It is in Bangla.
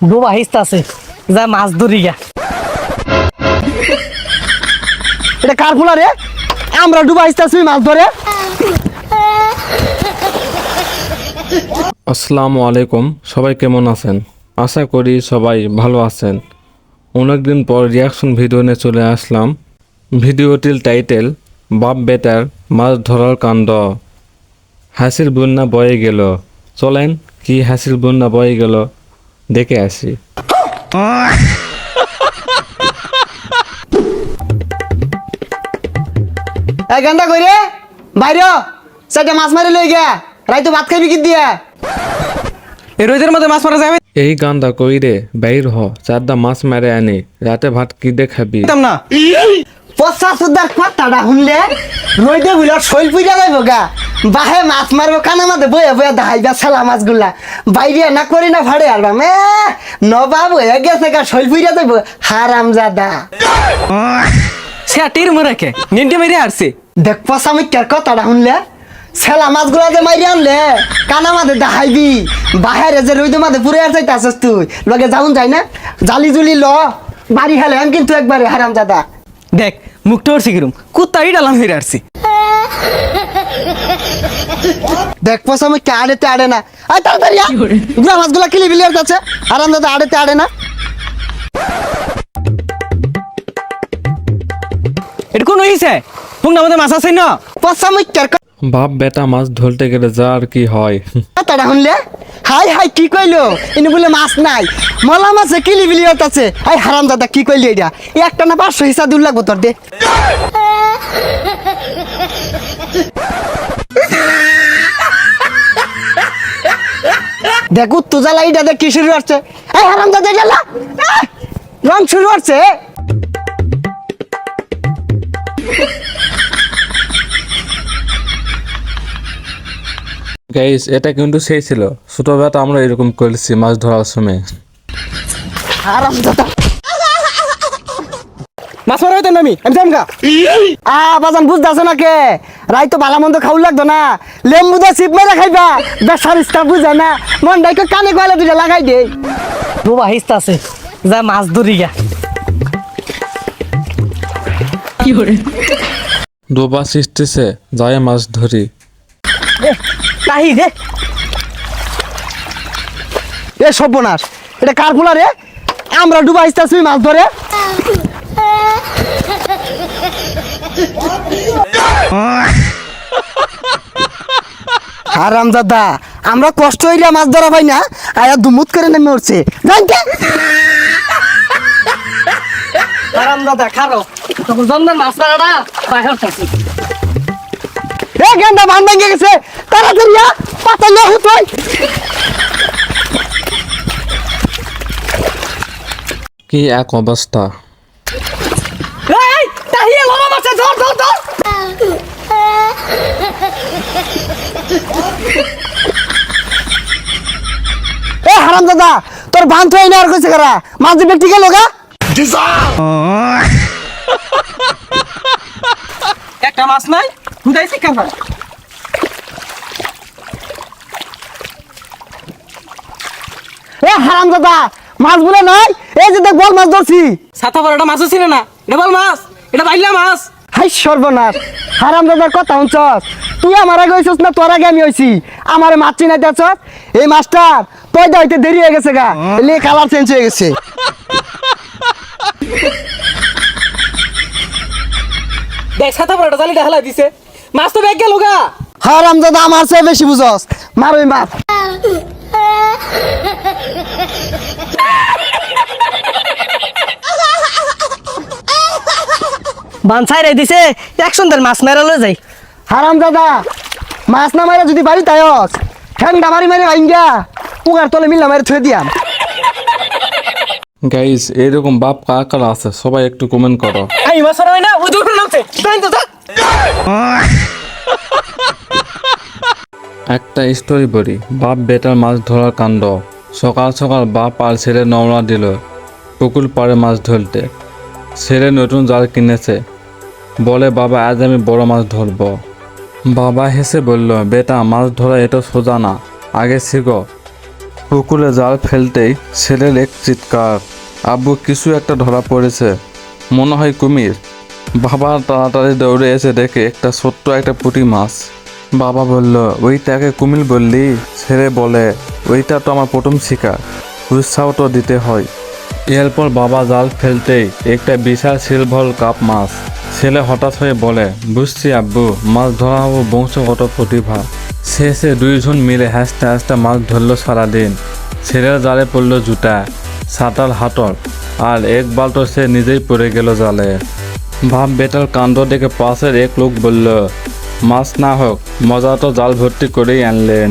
ডোবা আছে। যা মাছ ধরি গা। এটা কার ফুলা রে? আমরা ডুবা আসতেছি মাছ ধরে। আসসালামু আলাইকুম সবাই কেমন আছেন? আশা করি সবাই ভালো আছেন। অনেকদিন পর রিয়াকশন ভিডিও নিয়ে চলে আসলাম। ভিডিওটির টাইটেল বাপ বেটার মাছ ধরার কাণ্ড। হাসির বন্যা বয়ে গেল। চলেন কি হাসির বন্যা বয়ে গেল? দেখে আসি। এই গান্দা কই রে? বাইরে সেটা মাছ মারি লই গিয়া। রাইতো ভাত খাইবি কি দিয়া এই রোদের মধ্যে মাছ মারা যাবে এই গান্দা কইরে বাইর হ। চারটা মাছ মেরে আনি। রাতে ভাত কি দেখাবি না। পচা সুদার কথাটা শুনলে রইদে বুঝলে শৈল পুইরা যাইব গা। বাহে মাছ মারবো কানা মাঝে বয়ে বয়ে দাহাইবা ছেলা মাছগুলা। বাইরে না করি না ভাড়ে আর মে নবাব হয়ে গেছে গা শৈল পুইরা যাইব। হারাম জাদা। সে টির মরাকে নিন্টে মেরে আসছে দেখ পচা মিক্কার কথাটা শুনলে? ছেলা মাছগুলা যে মাইরে আনলে কানা মাঝে দাহাইবি বাহেরে যে রইদে মাঝে পুরে আর যাইতে তুই। লগে যাউন যাই না? জালি জুলি ল। বাড়ি হেলে কিন্তু একবারে হারাম জাদা। দেখ মুখটা কিরম কুত্তাই ডালাম হেরে আসছি। দেখ পাস আমি কে আড়েতে আড়ে না। আয় তাড়াতাড়ি আয়। গুলা মাছগুলা কিলি বিলিয়ার কাছে। আরাম দাদা আড়েতে আড়ে না। এটা কোন হইছে? পুংনা আমাদের মাছ আছে না? পাস আমি কে বাপ বেটা মাছ ধরতে গেলে যা আর কি হয়। তাড়া শুনলে? হাই হাই, কি কইলো? ইনি বলে মাছ নাই। মলা মাছে কিলি বিলিয়ার কাছে হাই, হারাম দাদা, কি কইলি এটা একটা না পাঁচশো হিসাব দূর লাগবো তোর দে। দেখ, উত্তু জ্বালা দেখ, কি শুরু হচ্ছে এই, হারাম দাদা জ্বালা! রং শুরু হচ্ছে গাইস এটা কিন্তু সেই ছিল। ছোটবেলাটা আমরা এরকম করেছি মাছ ধরার সময়। হারাম দাদা মাছ মারা হইতাম না আমি? আমি যাম গা। আ বাজান বুঝতেছ না কে? রাই তো ভালো মন্দ খাওয়া লাগতো না? লেম্বু দা চিপ মেরে খাইবা? বেসার ইস্তা বুঝে না? মন ডাইকে কানে কয়লা দুটা লাগাই দে। ডোবা হিস্তা আছে। যা মাছ ধরি গা। কি হরে ডোবা সৃষ্টিছে যায় মাছ ধরি। তাহি রে। এ সর্বনাশ, এটা কার ফুলা রে? আমরা ডুবা আসতেছি মাছ ধরে। হারাম দাদা আমরা কষ্ট হইলে মাছ ধরা পাই না, আয়া দুমুত করে নেমে উঠছে। আরাম দাদা খারো। তখন জন্মের মাছ মারাটা বাহির থাকি গেন্দা বান ভেঙে গেছে। তাড়াতাড়ি পাতা না কি এক অবস্থা? ধর ধর ধর। এ হারাম দাদা তোর বান তো না আর কইছে কারা? মাছ দিবে টিকে লগা একটা মাছ নাই? হুদাইছি কাঁপা এ হারাম দাদা মাছ বলে নাই এই যে দেখ বল মাছ ধরছি। সাতা বড়টা মাছও ছিল না। এটা বল মাছ এটা বাইলা মাছ। হাই সর্বনাশ হারাম দাদার কথা শুনছস? তুই আমার আগে হইছস না তোর আগে আমি হইছি? আমার মাছ চিনাই দেখছস এই মাছটার পয়দা হইতে দেরি হয়ে গেছে গা। এলে কালার চেঞ্জ হয়ে গেছে। দেখ সাতা বড়টা জালি দেখালা দিছে। মাছ তো ব্যাগ গেল গা। হারাম দাদা আমার চেয়ে বেশি বুঝস। মার ওই মাছ। বান ছাইরাই দিছে এক সুন্দর মাছ মেরা লয়ে যাই। হারাম দাদা মাছ না মারে যদি বাড়ি তাইস ঠ্যাংটা মারি মারি ভাইঙ্গা পুগার তলে মিল্লা মারি থুয়ে দিয়াম। গাইস এরকম বাপ কার কার আছে সবাই একটু কমেন্ট করো। মাছ মারা হয় না ওই দূর নামছে। তাই তো একটা স্টোরি বলি বাপ বেটার মাছ ধরার কাণ্ড। সকাল সকাল বাপ আর ছেলে নওড়া দিল পুকুর পাড়ে মাছ ধরতে। ছেলে নতুন জাল কিনেছে বলে বাবা আজ আমি বড় মাছ ধরবো। বাবা হেসে বলল বেটা মাছ ধরা এটা সোজা না আগে শিখো। পুকুরে জাল ফেলতেই ছেলের এক চিৎকার। আব্বু কিছু একটা ধরা পড়েছে। মনে হয় কুমির। বাবা তাড়াতাড়ি দৌড়ে এসে দেখে একটা ছোট্ট একটা পুঁটি মাছ। বাবা বলল, ওইটাকে কুমির বললি? ছেলে বলে, ওইটা তো আমার প্রথম শিকার। উৎসাহ তো দিতে হয়। এরপর বাবা জাল ফেলতেই একটা বিশাল সিলভার কাপ মাছ। ছেলে হঠাৎ হয়ে বলে, বুঝছি আব্বু, মাছ ধরা হব বংশগত প্রতিভা। শেষে দুইজন মিলে হাসতে হাসতে মাছ ধরল সারাদিন। ছেলের জালে পড়ল জুতা সাঁতাল হাতল, আর এক বালটো সে নিজেই পড়ে গেল জালে। ভাব বেটার কাণ্ড দেখে পাশের এক লোক বলল, মাছ না হোক, মজা তো জাল ভর্তি করেই আনলেন।